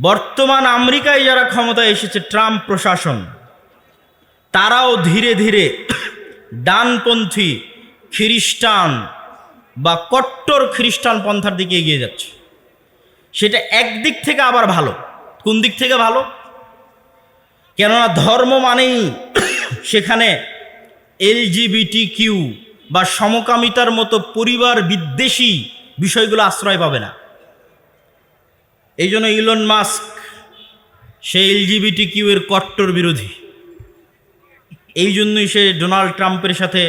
বর্তমান আমেরিকায় যারা ক্ষমতায় এসেছে, ট্রাম্প প্রশাসন, তারাও ধীরে ধীরে ডানপন্থী খ্রিস্টান বা কট্টর খ্রিস্টান পন্থার দিকে এগিয়ে যাচ্ছে। সেটা একদিক থেকে আবার ভালো। কোন দিক থেকে ভালো? কেননা ধর্ম মানেই সেখানে এলজিবিটি কিউ বা সমকামিতার মতো পরিবার বিদ্বেষী বিষয়গুলো আশ্রয় পাবে না। এই জন্য ইলন মাস্ক সে এলজিবিটি কিউ এর কট্টর বিরোধী। এই জন্যই সে ডোনাল্ড ট্রাম্পের সাথে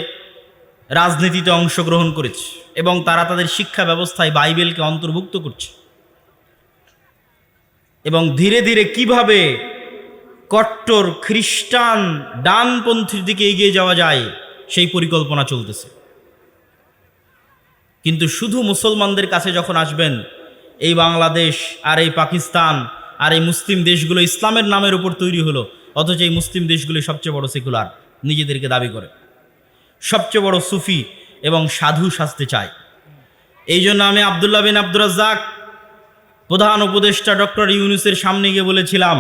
রাজনীতিতে অংশগ্রহণ করেছে এবং তারা তাদের শিক্ষা ব্যবস্থায় বাইবেলকে অন্তর্ভুক্ত করছে। এবং ধীরে ধীরে কীভাবে কট্টর খ্রিস্টান ডানপন্থীর দিকে এগিয়ে যাওয়া যায়, সেই পরিকল্পনা চলতেছে। কিন্তু শুধু মুসলমানদের কাছে যখন আসবেন এই বাংলাদেশ, আর এই পাকিস্তান, আর এই মুসলিম দেশগুলো ইসলামের নামের উপর তৈরি হলো, অথচ এই মুসলিম দেশগুলো সবচেয়ে বড় সেকুলার, নিজেদেরকে দাবি করে। সবচেয়ে বড় সুফি এবং সাধু সাজতে চায়। এই জন্য আমি আবদুল্লাহ বিন আব্দুর রাজ্জাক, প্রধান উপদেষ্টা ডক্টর ইউনুসের সামনে গিয়ে বলেছিলাম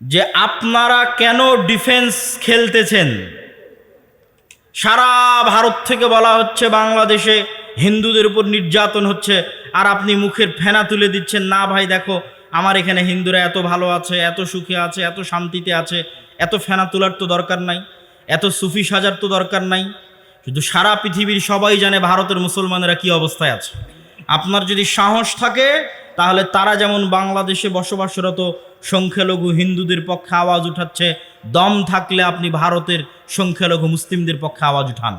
যে আপনারা কেন ডিফেন্স খেলতেছেন? সারা ভারত থেকে বলা হচ্ছে বাংলাদেশে হিন্দুদের উপর নির্যাতন হচ্ছে, আর আপনি মুখের ফেনা তুলে দিচ্ছেন, না ভাই, দেখো, আমার এখানে হিন্দুরা এত ভালো আছে, এত সুখে আছে, এত শান্তিতে আছে, এত ফেনা তোলার তো দরকার নাই, এত সুফি সাজার তো দরকার নাই। শুধু সারা পৃথিবীর সবাই জানে ভারতের মুসলমানেরা কি অবস্থায় আছে। আপনার যদি সাহস থাকে, তাহলে তারা যেমন বাংলাদেশে বসবাসরত সংখ্যালঘু হিন্দুদের পক্ষে আওয়াজ উঠাচ্ছে, দম থাকলে আপনি ভারতের সংখ্যালঘু মুসলিমদের পক্ষে আওয়াজ উঠান।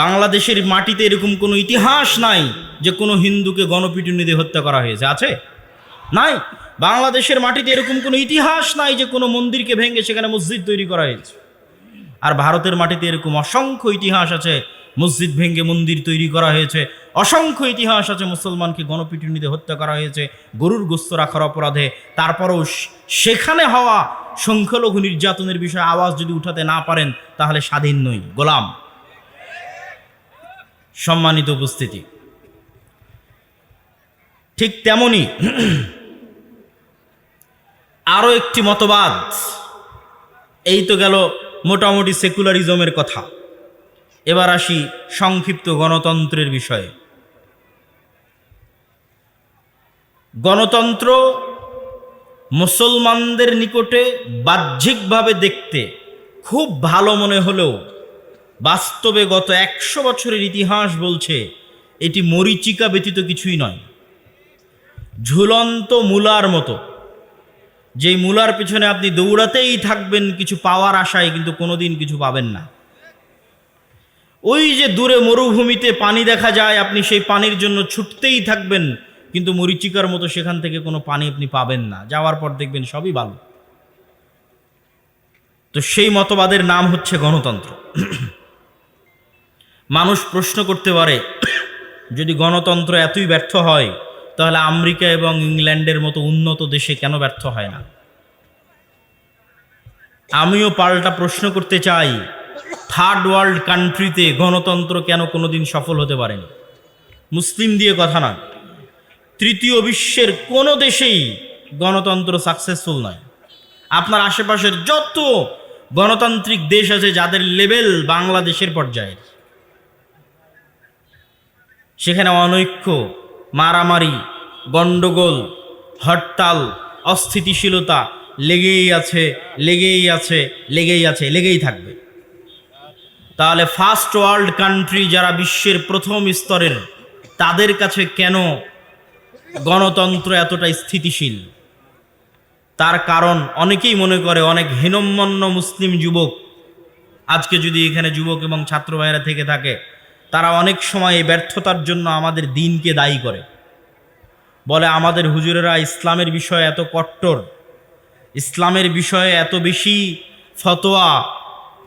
বাংলাদেশের মাটিতে এরকম কোনো ইতিহাস নাই যে কোনো হিন্দুকে গণপিটুনি দিয়ে হত্যা করা হয়েছে, আছে? নাই? বাংলাদেশের মাটিতে এরকম কোনো ইতিহাস নাই যে কোনো মন্দিরকে ভেঙে সেখানে মসজিদ তৈরি করা হয়েছে। আর ভারতের মাটিতে এরকম অসংখ্য ইতিহাস আছে, মসজিদ ভেঙে মন্দির তৈরি করা হয়েছে, অসংখ্য ইতিহাস আছে মুসলমানকে গণপিটুনিতে হত্যা করা হয়েছে, গরুর গোস্ত রাখার অপরাধে। তারপরও সেখানে হওয়া সংখ্যালঘু নির্যাতনের বিষয়ে আওয়াজ যদি উঠাতে না পারেন, তাহলে স্বাধীন নই। গোলাম সম্মানিত উপস্থিতি। ঠিক তেমনি আরও একটি মতবাদ। এই তো গেল মোটামুটি সেকুলারিজমের কথা। এবার আসি সংক্ষিপ্ত গণতন্ত্রের বিষয়ে। গণতন্ত্র মুসলমানদের নিকটে বাহ্যিকভাবে দেখতে খুব ভালো মনে হলেও বাস্তবে গত একশো বছরের ইতিহাস বলছে, এটি মরিচিকা ব্যতীত কিছুই নয়। ঝুলন্ত মূলার মতো। যেই মূলার পিছনে আপনি দৌড়াতেই থাকবেন, কিছু পাওয়ার আশায় কিন্তু কোনোদিন কিছু পাবেন না। ওই যে দূরে মরুভূমিতে পানি দেখা যায়, আপনি সেই পানির জন্য ছুটতেই থাকবেন, কিন্তু মরিচিকার মতো সেখান থেকে কোনো পানি আপনি পাবেন না। যাওয়ার পর দেখবেন সবই ভালো তো সেই মতবাদের নাম হচ্ছে গণতন্ত্র। মানুষ প্রশ্ন করতে পারে, যদি গণতন্ত্র এতই ব্যর্থ হয়, তাহলে আমেরিকা এবং ইংল্যান্ডের মতো উন্নত দেশে কেন ব্যর্থ হয় না? আমিও পাল্টা প্রশ্ন করতে চাই থার্ড ওয়ার্ল্ড কান্ট্রিতে গণতন্ত্র কেন কোনোদিন সফল হতে পারেনি? মুসলিম দিয়ে কথা না তৃতীয় বিশ্বের কোনো দেশেই গণতন্ত্র সাকসেসফুল নয়। আপনার আশেপাশের যত গণতান্ত্রিক দেশ আছে, যাদের লেভেল বাংলাদেশের পর্যায়ের। সেখানে অনৈক্য, মারামারি, গণ্ডগোল, হরতাল, অস্থিতিশীলতা লেগেই আছে লেগেই আছে লেগেই আছে, লেগেই থাকবে। তাহলে ফার্স্ট ওয়ার্ল্ড কান্ট্রি যারা বিশ্বের প্রথম স্তরের, তাদের কাছে কেন গণতন্ত্র এতটা স্থিতিশীল? তার কারণ অনেকেই মনে করে, অনেক হীনম্মন্য মুসলিম যুবক, আজকে যদি এখানে যুবক এবং ছাত্র ভাইয়েরা থেকে থাকে তারা অনেক সময় এই ব্যর্থতার জন্য আমাদের দিনকে দায়ী করে। বলে, আমাদের হুজুরেরা ইসলামের বিষয়ে এত কট্টর, ইসলামের বিষয়ে এত বেশি ফতোয়া,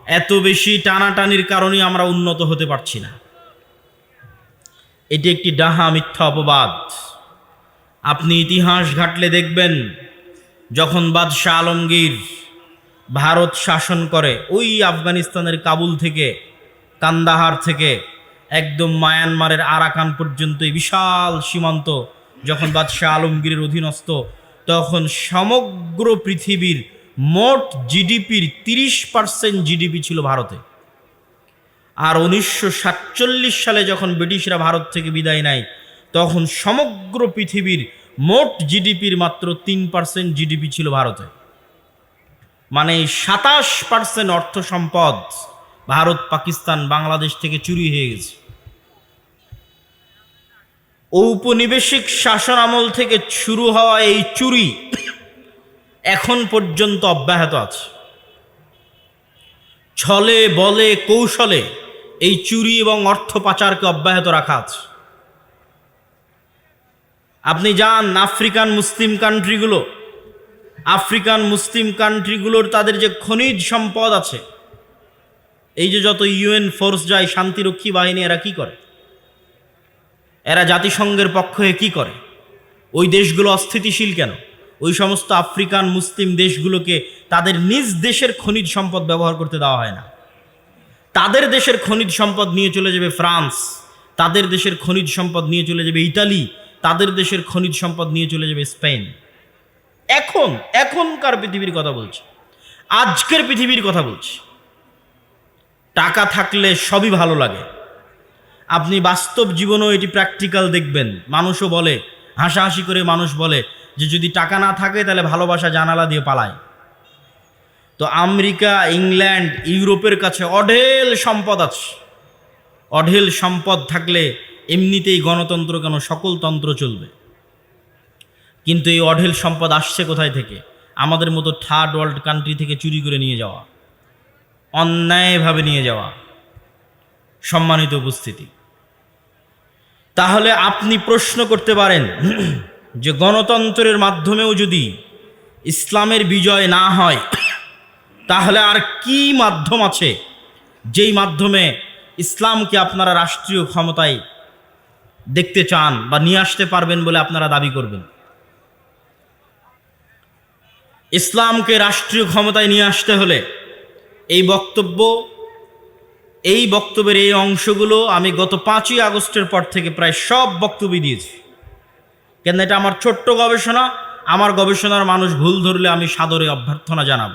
এত বেশি টানাটানির কারণে আমরা উন্নত হতে পারছি না। এটি একটি ডাহা মিথ্যা অপবাদ। আপনি ইতিহাস ঘাটলে দেখবেন, যখন বাদশাহ আলমগীর ভারত শাসন করে, ওই আফগানিস্তানের কাবুল থেকে, কান্দাহার থেকে একদম মায়ানমারের আরাকান পর্যন্ত এই বিশাল সীমান্ত। যখন বাদশাহ আলমগীরের অধীনস্থ, তখন সমগ্র পৃথিবীর মোট জিডিপির তিরিশ পার্সেন্ট জিডিপি ছিল ভারতে। আর উনিশশো সাতচল্লিশ সালে যখন ব্রিটিশরা ভারত থেকে বিদায় নেয়, তখন সমগ্র পৃথিবীর মোট জিডিপির মাত্র তিন পার্সেন্ট জিডিপি ছিল ভারতে। মানে সাতাশ পার্সেন্ট অর্থ সম্পদ ভারত, পাকিস্তান, বাংলাদেশ থেকে চুরি হয়ে গেছে। ঔপনিবেশিক শাসন আমল থেকে শুরু হওয়া এই চুরি এখন পর্যন্ত অব্যাহত আছে। ছলে, বলে, কৌশলে এই চুরি এবং অর্থ পাচারকে অব্যাহত রাখা আছে। আপনি যান আফ্রিকান মুসলিম কান্ট্রিগুলো। আফ্রিকান মুসলিম কান্ট্রিগুলোর তাদের যে খনিজ সম্পদ আছে, এই যে যত ইউএন ফোর্স যায় শান্তিরক্ষী বাহিনী, এরা কি করে? এরা জাতিসংঘের পক্ষ হয়ে কী করে? ওই দেশগুলো অস্থিতিশীল কেন? ওই সমস্ত আফ্রিকান, মুসলিম দেশগুলোকে তাদের নিজ দেশের খনিজ সম্পদ ব্যবহার করতে দেওয়া হয় না। তাদের দেশের খনিজ সম্পদ নিয়ে চলে যাবে ফ্রান্স, তাদের দেশের খনিজ সম্পদ নিয়ে চলে যাবে ইতালি, তাদের দেশের খনিজ সম্পদ নিয়ে চলে যাবে স্পেন। এখন, এখনকার পৃথিবীর কথা বলছি। আজকের পৃথিবীর কথা বলছি। টাকা থাকলে সবই ভালো লাগে। আপনি বাস্তব জীবনেও এটি প্র্যাকটিক্যাল দেখবেন। মানুষও বলে, হাসাহাসি করে মানুষ বলে যে যদি টাকা না থাকে তাহলে ভালোবাসা জানালা দিয়ে পালায়। তো আমেরিকা, ইংল্যান্ড, ইউরোপের কাছে অঢেল সম্পদ আছে। অঢেল সম্পদ থাকলে এমনিতেই গণতন্ত্র কেন সকল তন্ত্র চলবে? কিন্তু এই অঢেল সম্পদ আসছে কোথায় থেকে? আমাদের মতো থার্ড ওয়ার্ল্ড কান্ট্রি থেকে চুরি করে নিয়ে যাওয়া, অন্যায়ভাবে নিয়ে যাওয়া, সম্মানিত উপস্থিতি। তাহলে আপনি প্রশ্ন করতে পারেন যে গণতন্ত্রের মাধ্যমেও যদি ইসলামের বিজয় না হয়, তাহলে আর কি মাধ্যম আছে যেই মাধ্যমে ইসলামকে আপনারা রাষ্ট্রীয় ক্ষমতায় দেখতে চান বা নিয়ে আসতে পারবেন বলে আপনারা দাবি করবেন? ইসলামকে রাষ্ট্রীয় ক্ষমতায় নিয়ে আসতে হলে এই বক্তব্য এই বক্তব্যের এই অংশগুলো আমি গত পাঁচই আগস্টের পর থেকে প্রায় সব বক্তব্য দিয়েছি। কেন এটা আমার ছোট্ট গবেষণা, আমার গবেষণার মানুষ ভুল ধরলে আমি সাদরে অভ্যর্থনা জানাব।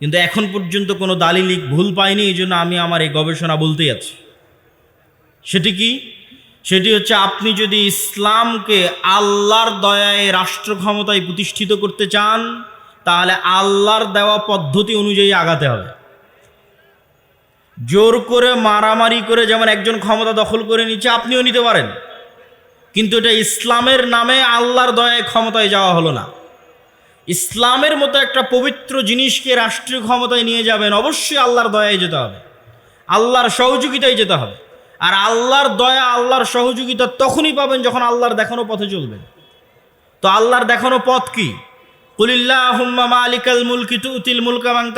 কিন্তু এখন পর্যন্ত কোনো দালিলিক ভুল পাইনি, এই জন্য আমি আমার এই গবেষণা বলতেই আছি। সেটি কি? সেটি হচ্ছে আপনি যদি ইসলামকে আল্লাহর দয়ায় রাষ্ট্র ক্ষমতায় প্রতিষ্ঠিত করতে চান, তাহলে আল্লাহর দেওয়া পদ্ধতি অনুযায়ী আগাতে হবে। জোর করে মারামারি করে যেমন একজন ক্ষমতা দখল করে নিচ্ছে, আপনিও নিতে পারেন। কিন্তু এটা ইসলামের নামে আল্লাহর দয়ায় ক্ষমতায় যাওয়া হলো না। ইসলামের মতো একটা পবিত্র জিনিসকে রাষ্ট্রীয় ক্ষমতায় নিয়ে যাবেন, অবশ্যই আল্লাহর দয়ায় যেতে হবে। আল্লাহর সহযোগিতায় যেতে হবে। আর আল্লাহর দয়া, আল্লাহর সহযোগিতা তখনই পাবেন যখন আল্লাহর দেখানো পথে চলবেন। তো আল্লাহর দেখানো পথ কি? কুলিল্লাহুম্মা মালিকাল মুলকি তুতিল মুলকা মান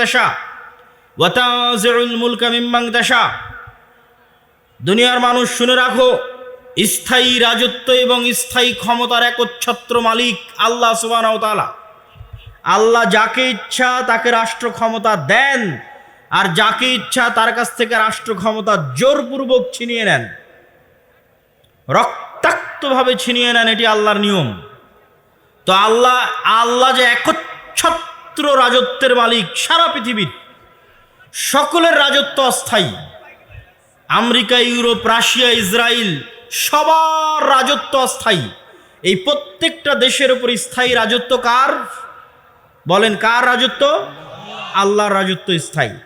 তাশা দুনিয়ার মানুষ শুনে রাখো, স্থায়ী রাজত্ব এবং স্থায়ী ক্ষমতার একচ্ছত্র মালিক আল্লাহ ওয়া আল্লাহ যাকে ইচ্ছা তাকে রাষ্ট্র ক্ষমতা দেন, আর যাকে ইচ্ছা তার কাছ থেকে রাষ্ট্র ক্ষমতা জোরপূর্বক ছিনিয়ে নেন। রক্তাক্তভাবে ছিনিয়ে নেন, এটি আল্লাহর নিয়ম। তো আল্লাহ আল্লাহ যে একচ্ছত্র রাজত্বের মালিক সারা পৃথিবীর সকলের রাজত্ব অস্থায়ী। আমেরিকা, ইউরোপ, রাশিয়া ইসরায়েল সবার রাজত্ব অস্থায়ী। এই প্রত্যেকটা দেশের উপর স্থায়ী রাজত্ব কার? বলেন, কার রাজত্ব? আল্লাহর রাজত্ব স্থায়ী।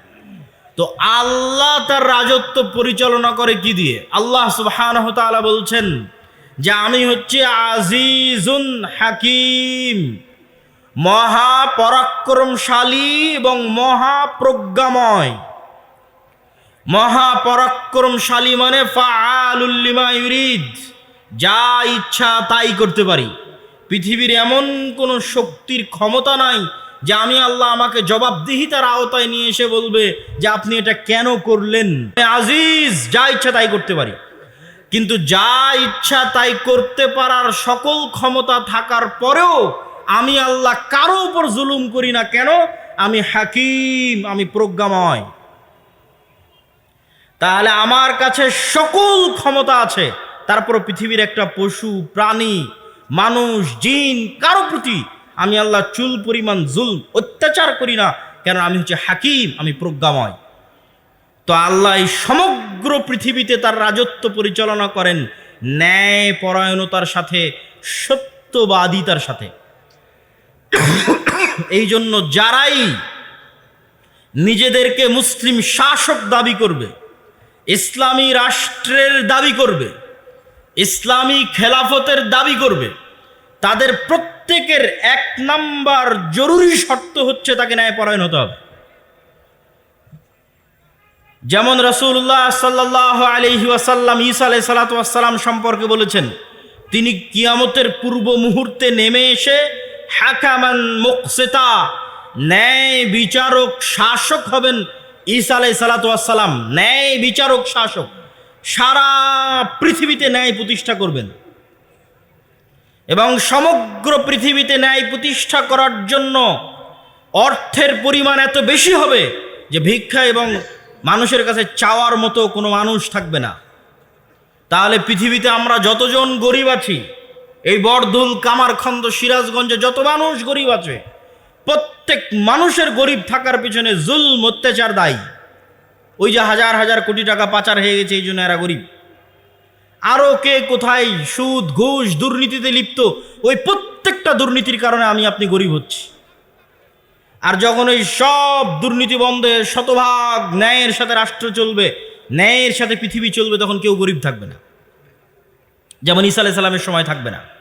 তো আল্লাহ তার রাজত্ব পরিচালনা করে কি দিয়ে? আল্লাহ তাআলা বলছেন যে, আমি হচ্ছে আজিজুন হাকিম। মহাপরাক্রমশালী এবং মহাপ্রজ্ঞাময়। মহাপরাক্রমশালী মানে ফাআলুল্লিমা ইউরিদ, যা ইচ্ছা তাই করতে পারি। পৃথিবীর এমন কোনো শক্তির ক্ষমতা নাই যে আমি আল্লাহ আমাকে জবাবদিহিতার আওতায় নিয়ে এসে বলবে যে আপনি এটা কেন করলেন। আজিজ, যা ইচ্ছা তাই করতে পারি। কিন্তু যা ইচ্ছা তাই করতে পারার সকল ক্ষমতা থাকার পরেও আমি আল্লাহ কারও উপর জুলুম করি না কেন? আমি হাকিম, আমি প্রজ্ঞাময়। তাহলে আমার কাছে সকল ক্ষমতা আছে। তারপর পৃথিবীর একটা পশু, প্রাণী, মানুষ, জিন, কারও প্রতি আমি আল্লাহ চুল পরিমাণ জুল অত্যাচার করি না। কেন আমি হচ্ছে হাকিম, আমি প্রজ্ঞাময়। তো আল্লাহ এই সমগ্র পৃথিবীতে তার রাজত্ব পরিচালনা করেন ন্যায় পরায়ণতার সাথে, সত্যবাদিতার সাথে। এই জন্য যারাই নিজেদেরকে মুসলিম শাসক দাবি করবে, ইসলামী রাষ্ট্রের দাবি করবে, ইসলামী খেলাফতের দাবি করবে, তাদের প্রত্যেকের এক নাম্বার জরুরি শর্ত হচ্ছে তাকে ন্যায়পরায়ণ হতে হবে। যেমন রসুল্লাহ সাল্লাহ আলহি ওয়াসাল্লাম ঈসা আলাই সালাতাম সম্পর্কে বলেছেন, তিনি কিয়ামতের পূর্ব মুহূর্তে নেমে এসে হাকামান মুকসেতা, ন্যায় বিচারক শাসক হবেন ঈসা আলাই সালাতাম ন্যায় বিচারক শাসক। সারা পৃথিবীতে ন্যায় প্রতিষ্ঠা করবেন। এবং সমগ্র পৃথিবীতে ন্যায় প্রতিষ্ঠা করার জন্য অর্থের পরিমাণ এত বেশি হবে যে ভিক্ষা এবং মানুষের কাছে চাওয়ার মতো কোনো মানুষ থাকবে না। তাহলে পৃথিবীতে আমরা যতজন গরিব আছি এই বরদুল কামারখন্দ, সিরাজগঞ্জে যত মানুষ গরিব আছে, প্রত্যেক মানুষের গরিব থাকার পিছনে জুল অত্যাচার, দায়ী। ওই যে হাজার হাজার কোটি টাকা পাচার হয়ে গেছে, এই জন্য এরা গরিব। আরও কে কোথায় সুদ, ঘুষ, দুর্নীতিতে লিপ্ত, ওই প্রত্যেকটা দুর্নীতির কারণে আমি আপনি গরিব হচ্ছি। আর যখন ওই সব দুর্নীতি বন্ধে শতভাগ ন্যায়ের সাথে রাষ্ট্র চলবে, ন্যায়ের সাথে পৃথিবী চলবে, তখন কেউ গরিব থাকবে না। যেমন ইসা আলাই সাল্লামের সময় থাকবে না।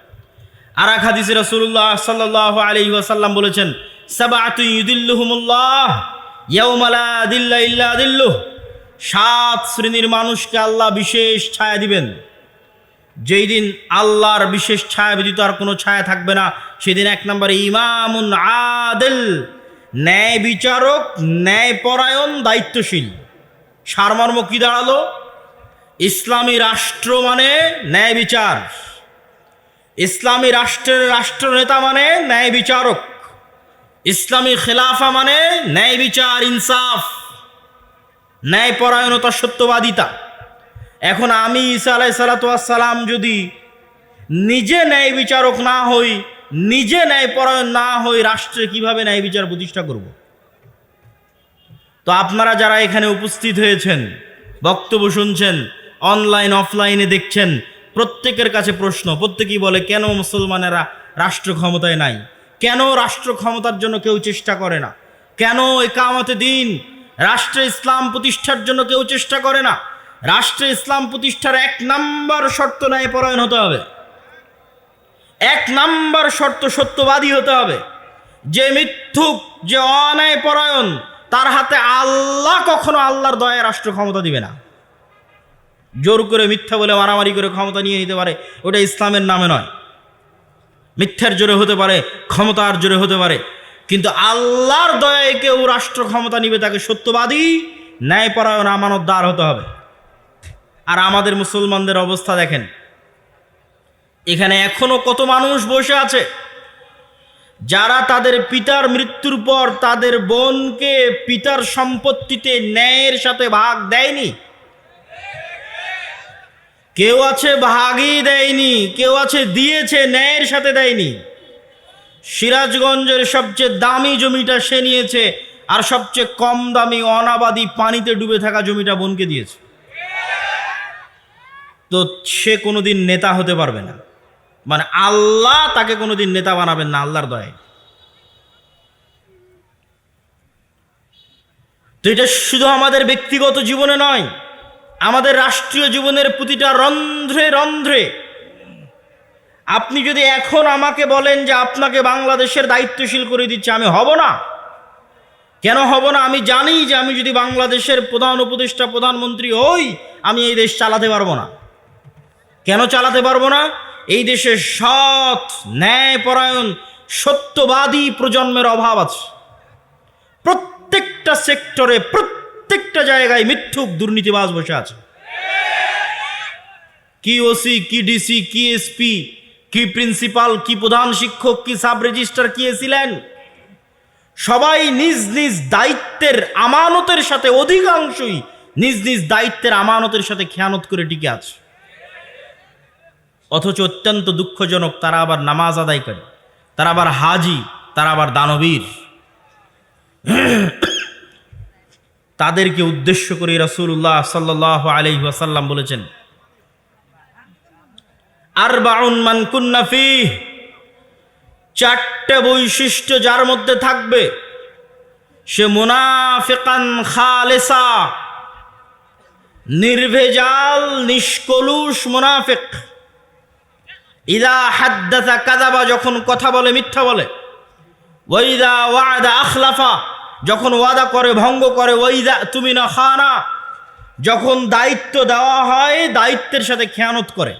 আর এক হাদিসে রসুল্লাহ সাল্লাহ আলি ওয়াসাল্লাম বলেছেন সাত শ্রেণির মানুষকে আল্লাহ বিশেষ ছায়া দিবেন। যেই দিন আল্লাহর বিশেষ ছায়া ব্যতীত আর কোনো ছায়া থাকবে না, সেদিন এক নম্বরে ইমামুন আদেল, ন্যায় বিচারক, ন্যায়পরায়ণ, দায়িত্বশীল। সারমর্ম কি দাঁড়াল? ইসলামী রাষ্ট্র মানে ন্যায় বিচার। ইসলামী রাষ্ট্রের রাষ্ট্রনেতা মানে ন্যায় বিচারক। ইসলামী খেলাফা মানে ন্যায় বিচার, ইনসাফ, ন্যায়পরায়ণতা, সত্যবাদিতা। এখন আমি ঈসা আলাই সালাতাম যদি নিজে ন্যায় বিচারক না হই, নিজে ন্যায়পরায়ণ না হই, রাষ্ট্রে কীভাবে ন্যায় বিচার প্রতিষ্ঠা করব? তো আপনারা যারা এখানে উপস্থিত হয়েছেন, বক্তব্য শুনছেন অনলাইন অফলাইনে দেখছেন প্রত্যেকের কাছে প্রশ্ন, প্রত্যেকেই বলে, কেন মুসলমানেরা রাষ্ট্র ক্ষমতায় নাই? কেন রাষ্ট্র ক্ষমতার জন্য কেউ চেষ্টা করে না? কেন একামতে দিন রাষ্ট্রে ইসলাম প্রতিষ্ঠার জন্য কেউ চেষ্টা করে না? রাষ্ট্রে ইসলাম প্রতিষ্ঠার এক নাম্বার শর্ত ন্যায় পরায়ণ হতে হবে। এক নাম্বার শর্ত সত্যবাদী হতে হবে। যে মিথ্যুক, যে অন্যায় পরায়ণ তার হাতে আল্লাহ কখনো আল্লাহর দয়া রাষ্ট্র ক্ষমতা দিবে না। জোর করে মিথ্যা বলে মারামারি করে ক্ষমতা নিয়ে নিতে পারে, ওটা ইসলামের নামে নয়। মিথ্যার জোরে হতে পারে, ক্ষমতার জোরে হতে পারে। কিন্তু আল্লাহর দয়ায় কেউ রাষ্ট্র ক্ষমতা নিবে, তাকে সত্যবাদী, ন্যায়পরায়ণ, আমানতদার হতে হবে। আর আমাদের মুসলমানদের অবস্থা দেখেন, এখানে এখনও কত মানুষ বসে আছে, যারা তাদের পিতার মৃত্যুর পর তাদের বোনকে পিতার সম্পত্তিতে ন্যায়ের সাথে ভাগ দেয়নি। কেউ আছে ভাগই দেয়নি, কেউ আছে দিয়েছে, ন্যায়ের সাথে দেয়নি। সিরাজগঞ্জের সবচেয়ে দামি জমিটা সে নিয়েছে, আর সবচেয়ে কম দামি অনাবাদি পানিতে ডুবে থাকা জমিটা বোনকে দিয়েছে। তো সে কোনোদিন নেতা হতে পারবে না। মানে আল্লাহ তাকে কোনোদিন নেতা বানাবেন না, আল্লাহর দয়ে তো এটা শুধু আমাদের ব্যক্তিগত জীবনে নয় আমাদের রাষ্ট্রীয় জীবনের প্রতিটা রন্ধ্রে রন্ধ্রে, আপনি যদি এখন আমাকে বলেন যে আপনাকে বাংলাদেশের দায়িত্বশীল করে দিচ্ছে, আমি হব না। কেন হব না? আমি জানি যে আমি যদি বাংলাদেশের প্রধান উপদেষ্টা, প্রধানমন্ত্রী হই, আমি এই দেশ চালাতে পারব না। কেন চালাতে পারব না? এই দেশে সৎ, ন্যায়পরায়ণ, সত্যবাদী প্রজন্মের অভাব আছে। প্রত্যেকটা সেক্টরে প্রত্যেকটা জায়গায় মিথ্যুক দুর্নীতিবাজ বসে আছে। কি ওসি, কি ডিসি, কি এসপি, কি প্রিন্সিপাল, কি প্রধান শিক্ষক, কি সাব রেজিস্ট্রার, কি ছিলেন সবাই নিজ নিজ দায়িত্বের আমানতের সাথে, অধিকাংশই নিজ নিজ দায়িত্বের আমানতের সাথে খেয়ানত করে টিকে আছে। অথচ অত্যন্ত দুঃখজনক, তারা আবার নামাজ আদায় করে, তারা আবার হাজি, তারা আবার দানবীর। তাদেরকে উদ্দেশ্য করে রসুল্লাহ সাল্লাহ আলি ওয়াসাল্লাম বলেছেন আর বাউন মান কুন্নাফি চারটে বৈশিষ্ট্য যার মধ্যে থাকবে। সে মুনাফিকান খালেসা, নির্ভেজাল, নিষ্কলুষ মুনাফেক। ইদা হাদ্দাথা কাদাবা যখন কথা বলে, মিথ্যা বলে। ওইদা ওয়াদা আখলাফা যখন ওয়াদা করে, ভঙ্গ করে ওই তুমি না খানা, যখন দায়িত্ব দেওয়া হয়, দায়িত্বের সাথে খেয়ানত করে।